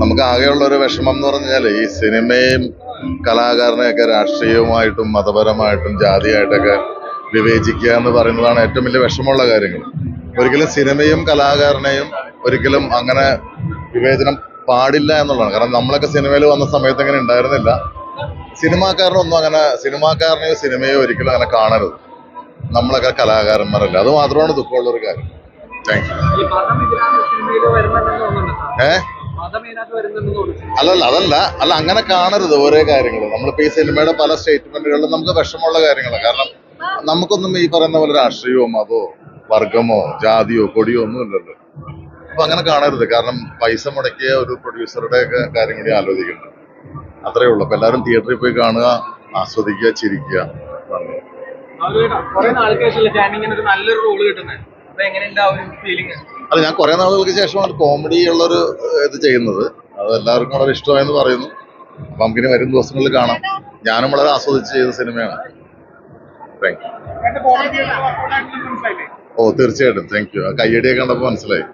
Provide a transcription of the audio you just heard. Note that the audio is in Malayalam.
നമുക്ക് ആകെയുള്ള ഒരു വിഷമം എന്ന് പറഞ്ഞാൽ ഈ സിനിമയും കലാകാരനെയൊക്കെ രാഷ്ട്രീയവുമായിട്ടും മതപരമായിട്ടും ജാതിയായിട്ടൊക്കെ വിവേചിക്കുക എന്ന് പറയുന്നതാണ് ഏറ്റവും വലിയ വിഷമമുള്ള കാര്യങ്ങൾ ഒരിക്കലും സിനിമയും കലാകാരനെയും ഒരിക്കലും അങ്ങനെ വിവേചനം പാടില്ല എന്നുള്ളതാണ്. കാരണം നമ്മളൊക്കെ സിനിമയിൽ വന്ന സമയത്ത് അങ്ങനെ ഉണ്ടായിരുന്നില്ല. സിനിമാക്കാരനൊന്നും അങ്ങനെ സിനിമാക്കാരനെയോ സിനിമയോ ഒരിക്കലും അങ്ങനെ കാണരുത്. നമ്മളൊക്കെ കലാകാരന്മാരല്ല. അത് മാത്രമാണ് ദുഃഖമുള്ള ഒരു കാര്യം താങ്ക് യു ഏഹ് അല്ലല്ല അതല്ല. അല്ല അങ്ങനെ കാണരുത് ഓരോ കാര്യങ്ങൾ നമ്മളിപ്പോ ഈ സിനിമയുടെ പല സ്റ്റേറ്റ്മെന്റുകളിലും നമുക്ക് വിഷമമുള്ള കാര്യങ്ങളാണ് കാരണം നമുക്കൊന്നും ഈ പറയുന്ന പോലെ രാഷ്ട്രീയമോ മതമോ വർഗമോ ജാതിയോ കൊടിയോ ഒന്നും ഇല്ലല്ലോ. അപ്പൊ അങ്ങനെ കാണരുത്. കാരണം പൈസ മുടക്കിയ ഒരു പ്രൊഡ്യൂസറുടെ ഒക്കെ കാര്യം കൂടി ആലോചിക്കണം അത്രേ ഉള്ളൂ. അപ്പൊ എല്ലാവരും തിയേറ്ററിൽ പോയി കാണുക ആസ്വദിക്കുക ചിരിക്കുക. കുറെ നാൾക്ക് നല്ലൊരു റോൾ കിട്ടുന്നത് അപ്പൊ ഫീലിംഗ് അല്ല ഞാൻ കുറേ നാളുകൾക്ക് ശേഷമാണ് കോമഡി ഉള്ളൊരു ഇത് ചെയ്യുന്നത്. അത് എല്ലാവർക്കും വളരെ ഇഷ്ടമായെന്ന് പറയുന്നു. അപ്പൊ നമുക്കിനി വരും ദിവസങ്ങളിൽ കാണാം. ഞാനും വളരെ ആസ്വദിച്ച് ചെയ്ത സിനിമയാണ്. താങ്ക് യു ഓ തീർച്ചയായിട്ടും. താങ്ക് യു ആ കയ്യടിയൊക്കെ കണ്ടപ്പോൾ മനസ്സിലായി.